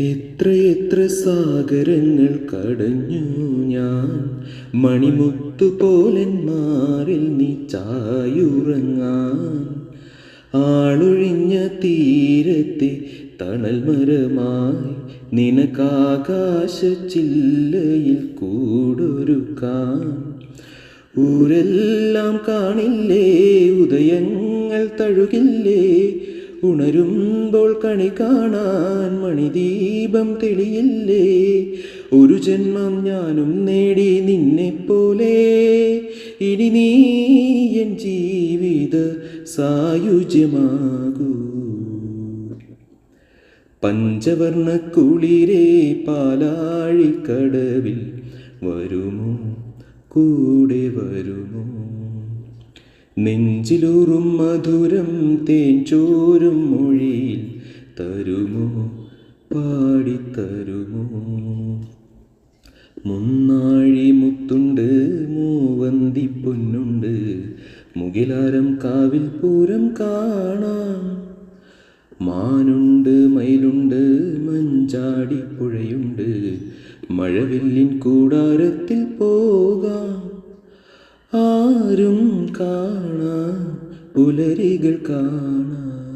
എത്രയെത്ര സാഗരങ്ങൾ കടഞ്ഞു ഞാൻ. മണിമുത്തുപോലന്മാരിൽ നീ ചായുറങ്ങാൻ. ആളൊഴിഞ്ഞ തീരത്തെ തണൽ മരമായി നിനക്കാകാശ ചില്ലയിൽ കൂടൊരുക്കാൻ. ഊരെല്ലാം കാണില്ലേ ഉദയങ്ങൾ തഴുകില്ലേ ഉണരുമ്പോൾ കണി കാണാൻ മണിദീപം തെളിയില്ലേ? ഒരു ജന്മം ഞാനും നേടി നിന്നെപ്പോലെ. ഇനി നീ എൻ ജീവിത സായുജ്യമാകൂ. പഞ്ചവർണ കുളിരേ പാലാഴിക്കടവിൽ വരുമോ? കൂടെ വരുമോ? നെഞ്ചിലൂറും മധുരം തേൻ ചോരും മൊഴിയിൽ തരുമോ? പാടിത്തരുമോ? മുന്നാഴി മുത്തുണ്ട് മൂവന്തി പൊന്നുണ്ട്. മുകിലാരം കാവിൽ പൂരം കാണാം. മാനുണ്ട് മയിലുണ്ട് മഞ്ചാടിപ്പുഴയുണ്ട് മഴവില്ലിൻ കൂടാരത്തിൽ പോകാം. ആരും കാണാം പുലരികൾ കാണാം.